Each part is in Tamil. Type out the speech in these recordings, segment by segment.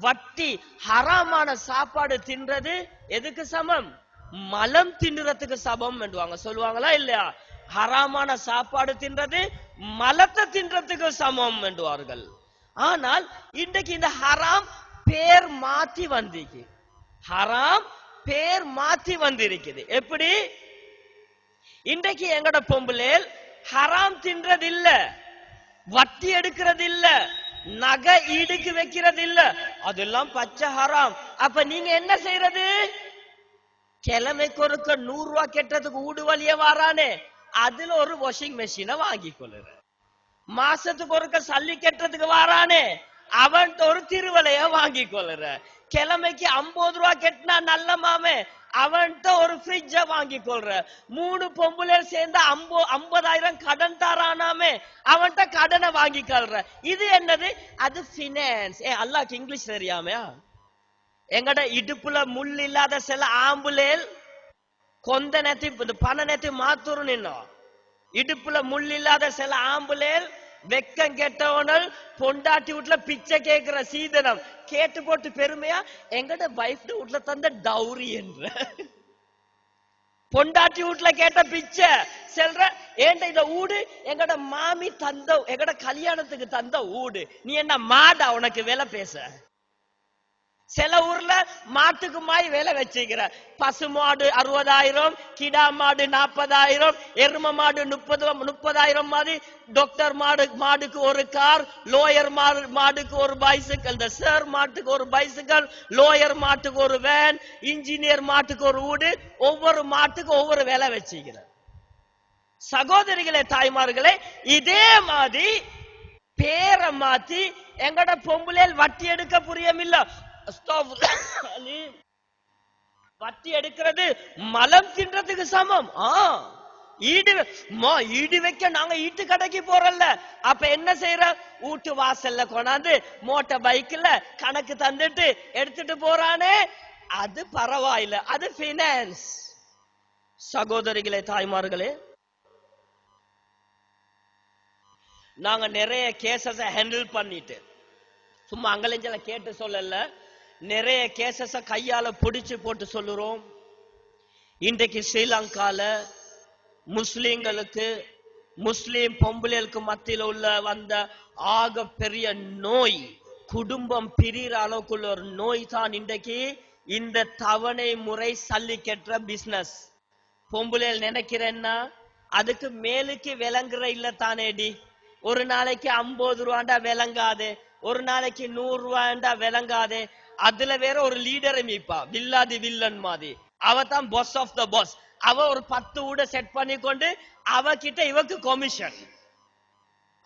வட்டி ஹராமான சாப்பாடு தின்றது எதுக்கு சமம்? மலம் தின்னுறதுக்கு சமம் என்றுவாங்க. சொல்லுவாங்களா இல்லையா? ஹராமான சாப்பாடு தின்றது மலத்தை தின்றதுக்கு சமம் என்றுவார்கள். ஆனால் இன்றைக்கு இந்த ஹராம் பேர் மாத்தி வந்திருக்கு. ஹராம் பேர் மாத்தி வந்திருக்குது. எப்படி? இன்றைக்கு எங்கட பொம்புலேல் ஹராம் தின்றது இல்ல வட்டி எடுக்கிறது இல்ல நகை இடுக்கு வைக்கிறது இல்ல அதெல்லாம் பச்சை ஹராம். அப்ப நீங்க என்ன செய்யறது? கிழமைக்கு ஒருக்க நூறு ரூபாய் கெட்டதுக்கு ஊடு வழிய வாரானே. அதுல ஒரு வாஷிங் மெஷினை வாங்கி கொள்ளுற மாசத்துக்கு ஒருக்க சல்லி கெட்டதுக்கு வாரானே. அவன்கிட்ட ஒரு திருவலைய வாங்கி கொள்ளுற. கிழமைக்கு ஐம்பது ரூபா கெட்டினா நல்ல மாமே அவன்கிட்ட ஒரு ஃப்ரிட்ஜ வாங்கி கொள்ற மூணு பொம்புல சேர்ந்து ஐம்போ ஐம்பதாயிரம் கடன் தாரானாமே அவன்கிட்ட கடனை வாங்கி கொள்ற இது என்னது? அது பினான்ஸ் ஏ அல்லாக்கு இங்கிலீஷ் தெரியாமையா? எங்கட இடுப்புல முள் இல்லாத சில ஆம்புலேல் கொந்த நேத்தி பண நேத்தி மாத்தூர் நின்னோம். இடுப்புல முள் இல்லாத சில ஆம்புலேல் வெக்கம் கெட்டவனல் பொண்டாட்டி வீட்டுல பிச்சை கேட்கிற சீதனம். கேட்டு போட்டு பெருமையா? எங்கட வைஃப் வீட்டுல தந்த டவுரி என்ற. பொண்டாட்டி வீட்டுல கேட்ட பிச்சை. செல்ற ஏண்ட இந்த ஊடு? எங்கட மாமி தந்த எங்கட கல்யாணத்துக்கு தந்த ஊடு. நீ என்ன மாடா உனக்கு வேலை பேச? சில ஊர்ல மாட்டுக்கு மாய் வேலை வச்சுக்கிற பசு மாடு அறுபதாயிரம் கிடா மாடு நாற்பதாயிரம் எரும மாடு முப்பது முப்பதாயிரம் மாதிரி டாக்டர் மாடு மாடுக்கு ஒரு கார் லோயர் மாடு மாடுக்கு ஒரு பைசிக்கல் இந்த சார் மாட்டுக்கு ஒரு பைசிக்கல் லோயர் மாட்டுக்கு ஒரு வேன் இன்ஜினியர் மாட்டுக்கு ஒரு வீடு ஒவ்வொரு மாட்டுக்கு ஒவ்வொரு வேலை வச்சுக்கிற சகோதரிகளே தாய்மார்களே இதே மாதிரி பேரை மாத்தி எங்கட பொம்புலேல் வட்டி எடுக்க புரியமில்ல. வட்டி எடுக்கிறது மலம் தின்றதுக்கு சமம். ஆ ஈடு ஈடு வைக்க நாங்க ஈட்டு கடைக்கு போறோம்ல. அப்ப என்ன செய்யற வீட்டு வாசல்ல கொண்டாந்து மோட்டார் பைக்ல கணக்கு தந்துட்டு எடுத்துட்டு போறானே. அது பரவாயில்ல. அது பினான்ஸ் சகோதரிகளே தாய்மார்களே நாங்க நிறைய கேசஸ ஹேண்டில் பண்ணிட்டு சும்மா அங்கலஞ்சல கேட்டு சொல்லல. நிறைய கேசஸ கையால பிடிச்சு போட்டு சொல்லுறோம். இன்றைக்கு ஸ்ரீலங்கால முஸ்லீம்களுக்கு முஸ்லீம் பொம்பளைகளுக்கு மத்தியில உள்ள வந்த ஆக பெரிய நோய் குடும்பம் பிரிகிற அளவுக்குள்ள ஒரு நோய் தான் இன்றைக்கு இந்த தவணை முறை சல்லி கெட்டுற பிசினஸ் பொம்பளைகள் நினைக்கிறேன்னா அதுக்கு மேலுக்கு விளங்குற இல்ல தானேடி. ஒரு நாளைக்கு ஐம்பது ரூபாண்டா விளங்காது. ஒரு நாளைக்கு நூறு ரூபாண்டா விளங்காது. அதுல வேற ஒரு லீடரை மீப்பா வில்லாதி வில்லன் மாதிரி. அவ தான் பாஸ் ஆஃப் த பாஸ் அவ ஒரு பத்து ஊட செட் பண்ணி கொண்டு அவகிட்ட இவக்கு கமிஷன்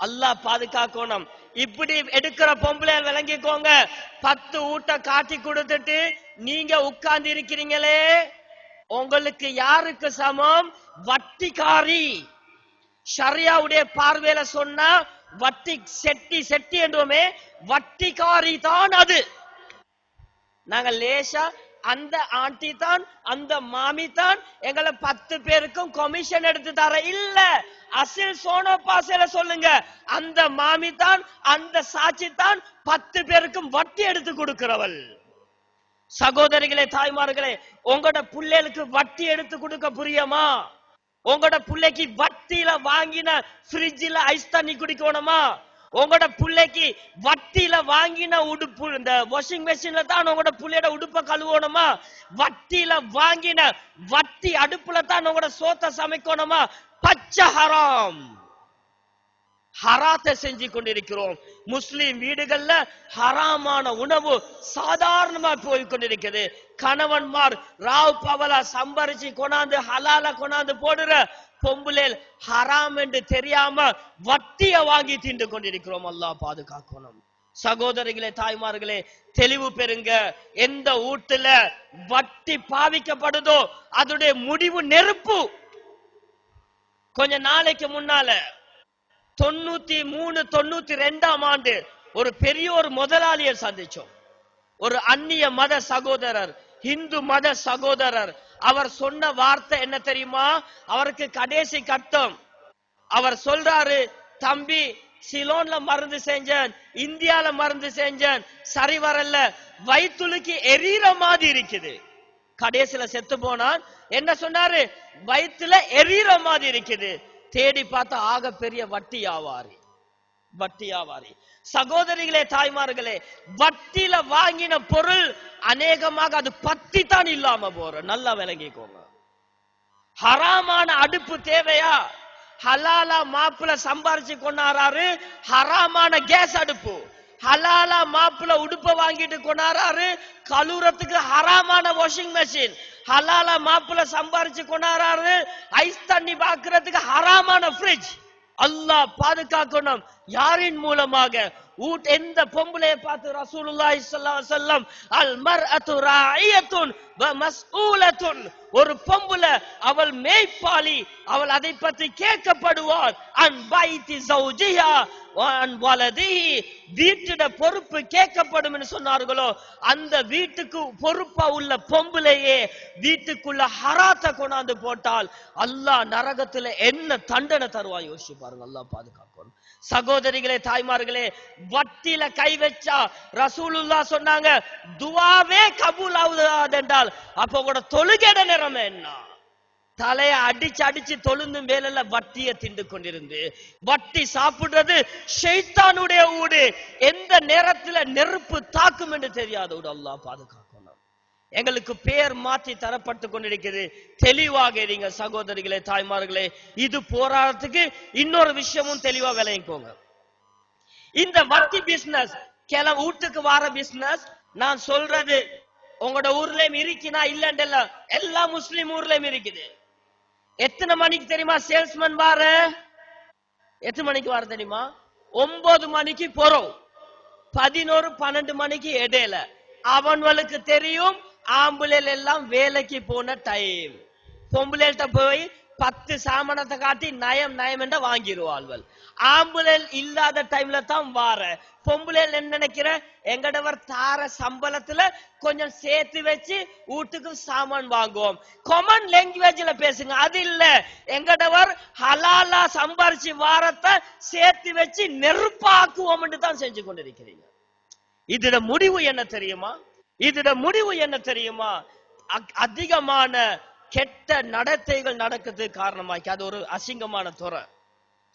அல்லாஹ் பாதுகாக்கணும். இப்படி எடுக்கிற பொம்பளை விளங்கிக்கோங்க. பத்து ஊட்ட காட்டி கொடுத்துட்டு நீங்க உட்கார்ந்து இருக்கிறீங்களே. உங்களுக்கு யாருக்கு சமம்? வட்டிக்காரி. ஷரியாவுடைய பார்வையில சொன்னா வட்டி செட்டி செட்டி என்றோமே வட்டிக்காரி தான் அது. நாங்க லேசா அந்த ஆண்டி தான் அந்த மாமி தான் எங்களை பத்து பேருக்கும் கமிஷன் எடுத்து தர இல்ல. அசில் சோனோ பாசையில சொல்லுங்க அந்த மாமி தான் அந்த சாட்சி தான் பத்து பேருக்கும் வட்டி எடுத்து கொடுக்கிறவள். சகோதரிகளே தாய்மார்களே உங்களோட பிள்ளைகளுக்கு வட்டி எடுத்து கொடுக்க புரியுமா? உங்களோட பிள்ளைக்கு வட்டியில வாங்கின ஃப்ரிட்ஜில் ஐஸ் தண்ணி குடிக்கணுமா? உங்களோட பிள்ளைக்கு வட்டியில வாங்கின உடுப்பு இந்த வாஷிங் மெஷின்ல தான் உங்களோட பிள்ளையோட உடுப்பை கழுவணுமா? வட்டியில வாங்கின வட்டி அடுப்புல தான் உங்களோட சோத்தை சமைக்கணுமா? பச்சை ஹராம். ஹராத்தை செஞ்சு கொண்டிருக்கிறோம். முஸ்லிம் வீடுகள்ல ஹராமான உணவு சாதாரணமா போய் கொண்டிருக்கிறது கணவன்மார் ராவ் பவலா சம்பரிச்சு கொண்டாந்து ஹலால கொண்டாந்து போடுற பொம்புலேல் ஹராம் என்று தெரியாம வட்டிய வாங்கி தின்று கொண்டிருக்கிறோம். அல்லாஹ் பாதுகாக்கணும் சகோதரிகளே தாய்மார்களே தெளிவு பெறுங்க. எந்த வீட்டுல வட்டி பாவிக்கப்படுதோ அதோடைய முடிவு நெருப்பு. கொஞ்ச நாளைக்கு முன்னால தொண்ணூத்தி மூணு தொண்ணூத்தி ரெண்டாம் ஆண்டு ஒரு பெரிய ஒரு முதலாளியை சந்திச்சோம். ஒரு அந்நிய மத சகோதரர் இந்து மத சகோதரர். அவர் சொன்ன வார்த்தை என்ன தெரியுமா? அவருக்கு கடைசி கட்டம். அவர் சொல்றாரு தம்பி சிலோன்ல மருந்து செஞ்சேன் இந்தியால மருந்து செஞ்சேன் சரி வரல வயிற்றுலுக்கு எரியற மாதிரி இருக்குது. கடைசியில செத்து போனான். என்ன சொன்னாரு? வயிற்றுல எரியற மாதிரி இருக்குது. தேடி பார்த்தா ஆக பெரிய வட்டி ஆவாரி வட்டி வியாபாரி சகோதரிகளே தாய்மார்களே வட்டியில வாங்கின பொருள் அநேகமாக அது பத்தி தான் இல்லாம போற. நல்லா விளங்கிக்கோங்க. ஹராமான அடுப்பு தேவையா? ஹலாலா மாப்பிள சம்பாரிச்சு கொண்டாராரு. ஹராமான கேஸ் அடுப்பு. ஹலாலா மாப்பிள உடுப்ப வாங்கிட்டு கொண்டாராரு கழுவுறதுக்கு ஹராமான வாஷிங் மெஷின் ஹலாலா மாப்பிள சம்பாரிச்சு கொண்டாராரு ஐஸ் தண்ணி பாக்குறதுக்கு ஹராமான ஃப்ரிட்ஜ் அல்லாஹ் பாதுகாக்கணும். யாரின் மூலமாக? ஊட் எந்த பொம்பளைய பார்த்து ரசூலுல்லாஹி ஸல்லல்லாஹு அலைஹி வஸல்லம் அல் மர்அத்து ராயியத்துன் வ மஸ்ஊலத்துன். ஒரு பொம்புல அவள் மேய்ப்பாளி அவள் அதை பற்றி கேட்கப்படுவார் அன் பைத்தி சௌஜியா அன் வலதிஹி. வீட்டிட பொறுப்பு கேட்கப்படும் என்று சொன்னார்களோ அந்த வீட்டுக்கு பொறுப்பா உள்ள பொம்புலையே வீட்டுக்குள்ள ஹராத்த கொண்டாந்து போட்டால் அல்லாஹ் நரகத்துல என்ன தண்டனை தருவா யோசிச்சு பாருங்க அல்லாஹ் பாதுகாக்கணும். சகோதரிகளே தாய்மார்களே வட்டியில கை வச்சா ரசூலுல்லா சொன்னாங்க துவாவே கபூல் ஆகுது என்றால் அப்ப கூட தொழுகேட நிறமை என்ன? தலைய அடிச்சு அடிச்சு தொழுந்து மேல வட்டிய திண்டு கொண்டிருந்து வட்டி சாப்பிடுறது ஷெய்தானுடைய ஊடு. எந்த நேரத்துல நெருப்பு தாக்கும் என்று தெரியாத ஊடு அல்லா பாதுகாக்கணும். எங்களுக்கு பேர் மாற்றி தரப்பட்டு கொண்டிருக்கிறது. தெளிவாக இருங்க சகோதரிகளே தாய்மார்களே. இது போராட்டத்துக்கு இன்னொரு விஷயமும் தெளிவா விளையிக்கோங்க இந்த வட்டி பிசினஸ் கிள வீட்டுக்கு வார பிசினஸ் நான் சொல்றது உங்களோட ஊர்லயும் இருக்குனா இல்லண்டல்ல எல்லா முஸ்லீம் ஊர்லயும் இருக்குது எத்தனை மணிக்கு தெரியுமா சேல்ஸ்மேன் வார? எத்தனை மணிக்கு வர தெரியுமா? ஒன்பது மணிக்கு போறோம். பதினோரு பன்னெண்டு மணிக்கு இடையில. அவன்களுக்கு தெரியும் ஆம்புலேல் எல்லாம் வேலைக்கு போன டைம் பொம்பளைகிட்ட போய் பத்து சாமானத்தை காட்டி நயம் நயம் என்ற வாங்கிடுவாள்கள் ஆம்புலன் இல்லாத டைம்ல தான் வார. பொம்புலேல் என்ன நினைக்கிற? எங்கடவர் தார சம்பளத்துல கொஞ்சம் சேர்த்து வச்சு வீட்டுக்கு சாமான் வாங்குவோம். கொமன் லாங்குவேஜ்ல பேசுங்க. அது இல்ல. எங்கடவர் ஹலாலா சம்பாரிச்சு வாரத்தை சேர்த்து வச்சு நெருப்பாக்குவோம்னு தான் செஞ்சு கொண்டிருக்கிறீங்க. இதோட முடிவு என்ன தெரியுமா? இதோட முடிவு என்ன தெரியுமா? அதிகமான கெட்ட நடத்தைகள் நடக்கிறதுக்கு காரணமாக்கி அது ஒரு அசிங்கமான துறை.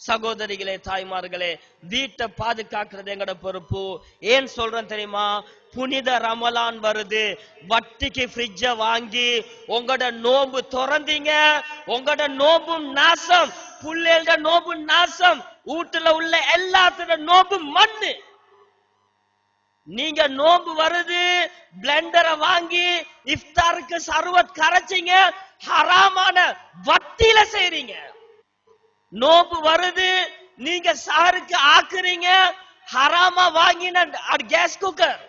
சகோதரிகளே தாய்மார்களே வீட்டை பாதுகாக்கிறது எங்கட பொறுப்பு. ஏன் சொல்றேன் தெரியுமா? புனித ரமலான் வருது. வட்டிக்கு ஃப்ரிட்ஜ வாங்கி உங்களோட நோம்பு திறந்தீங்க. உங்களோட நோம்பும் நாசம். புள்ளைகளோட நோம்பும் நாசம். வீட்டுல உள்ள எல்லாத்தோட நோம்பும் மண்ணு. நீங்க நோம்பு வருது பிளெண்டரை வாங்கி இஃப்தாருக்கு சர்வத் கரைச்சிங்க ஹராமான வட்டியில செய்றீங்க. நோம்பு வருது நீங்க சாருக்கு ஆக்குறீங்க ஹராமா வாங்கின கேஸ் குக்கர்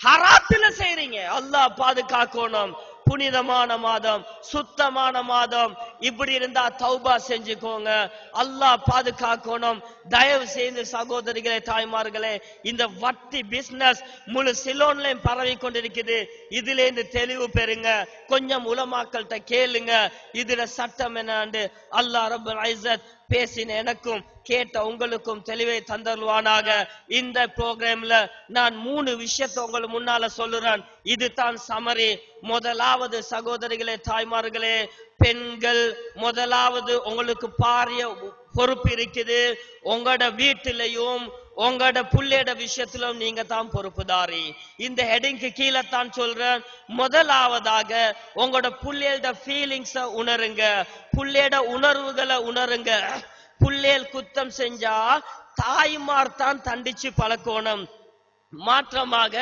ஹராத்துல செய்றீங்க. அல்லாஹ் பாதுகாக்கணும். புனிதமான மாதம் சுத்தமான மாதம். இப்படி இருந்தா தௌபா செஞ்சுக்கோங்க. அல்லாஹ் பாதுகாக்கணும். தயவு செய்து சகோதரிகளே தாய்மார்களே இந்த வட்டி பிசினஸ் முழு சிலோன்லயும் பரவி கொண்டிருக்குது இதுல இருந்து தெளிவு பெறுங்க. கொஞ்சம் உலமாக்கள்கிட்ட கேளுங்க. இதுல சட்டம் என்னண்டு? அல்லாஹ் ரபுல் ஐசத் பேசின எனக்கும் கேட்ட உங்களுக்கும் தெளிவை தந்தருவானாக. இந்த ப்ரோக்ராம்ல நான் மூணு விஷயத்தை உங்களுக்கு முன்னால சொல்லுறேன். இதுதான் சமரி முதலாவது சகோதரிகளே தாய்மார்களே பெண்கள் முதலாவது உங்களுக்கு பாரிய பொறுப்பு இருக்குது. உங்களோட வீட்டிலையும் உங்களோட புள்ளையோட விஷயத்திலும் நீங்க தான் பொறுப்புதாரி. இந்த ஹெடிங்க்கு கீழே தான் சொல்றேன். முதலாவதாக உங்களோட புள்ளையோட ஃபீலிங்ஸ உணருங்க. புள்ளையோட உணர்வுகளை உணருங்க. புள்ளேல் குத்தம் செஞ்சா தாய்மார் தான் தண்டிச்சு பழக்கோணும். மாற்றமாக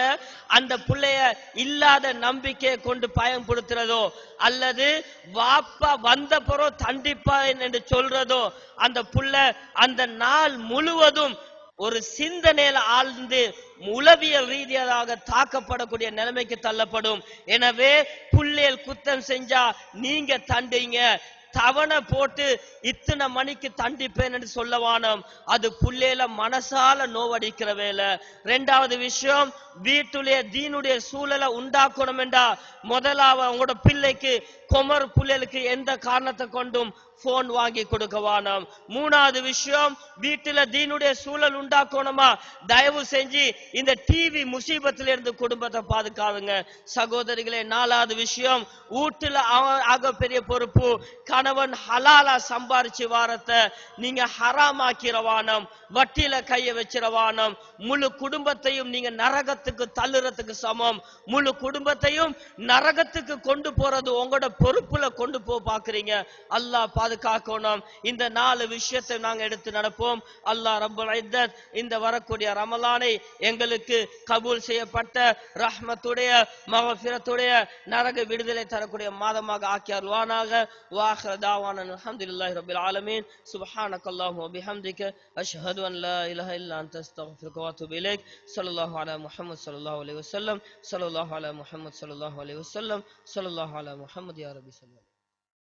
அந்த புள்ளைய இல்லாத நம்பிக்கையை கொண்டு பயன்படுத்துறதோ அல்லது வாப்பா வந்த பிறகு தண்டிப்பா என்று சொல்றதோ அந்த புள்ள அந்த நாள் முழுவதும் ஒரு சிந்தனையில ஆழ்ந்து உளவியல் ரீதியாக தாக்கப்படக்கூடிய நிலைமைக்கு தள்ளப்படும். எனவே புள்ளேல் குத்தம் செஞ்சா நீங்க தண்டிங்க தவணை போட்டு இத்தனை மணிக்கு தண்டிப்பேன் என்று சொல்லவானோம். அது புள்ளேல மனசால நோவடிக்கிற வேலை. ரெண்டாவது விஷயம் வீட்டுடைய தீனுடைய சூழலை உண்டாக்கணும் என்றா முதலாவது உங்களோட பிள்ளைக்கு குமர் புள்ளலுக்கு எந்த காரணத்தை கொண்டும் போன் வாங்கி கொடுக்கவானாம் மூணாவது விஷயம் வீட்டுல தீனுடைய சூழல் உண்டாக்கணுமா? தயவு செஞ்சு இந்த டிவி முசீபத்துல இருந்து குடும்பத்தை பாதுகாதுங்க சகோதரிகளே நாலாவது விஷயம் வீட்டுல ஆக பெரிய பொறுப்பு கணவன் ஹலாலா சம்பாரிச்சு வாரத்தை நீங்க ஹராமாக்கிறவானம் வட்டியில கைய வச்சிரவானம் முழு குடும்பத்தையும் நீங்க நரகத்துக்கு தள்ளுறதுக்கு சமம். முழு குடும்பத்தையும் நரகத்துக்கு கொண்டு போறது உங்களோட பொறுப்புல கொண்டு போ பாக்குறீங்க. அல்லாஹ் பாதுகாக்கணும். இந்த நாலு விஷயத்தை நாங்க எடுத்து நடப்போம். அல்லாஹ் ரப்பல் இzzat இந்த வரக்கூடிய ரமலானை எங்களுக்கு கபூல் செய்யப்பட்ட ரஹ்மத்துடைய மகஃபிரத்துடைய நரக விடுதலை தரக்கூடிய மாதமாக ஆக்கி அருள்வானாக. வாஹிர தாவான அல்ஹம்துலில்லாஹி ரப்பில் ஆலமீன். சுப்ஹானக்கல்லாஹு வ பிஹம்திக அஷ்ஹது அன் லா இலாஹ இல்லா அன்த. அஸ்தக்ஃபிருக வ அத்தூபு இலைக். ஸல்லல்லாஹு அலா முஹம்மது ஸல்லல்லாஹு அலைஹி வஸல்லம். ஸல்லல்லாஹு அலா முஹம்மது ஸல்லல்லாஹு அலைஹி வஸல்லம். ஸல்லல்லாஹு அலா முஹம்மது আরবি সালাম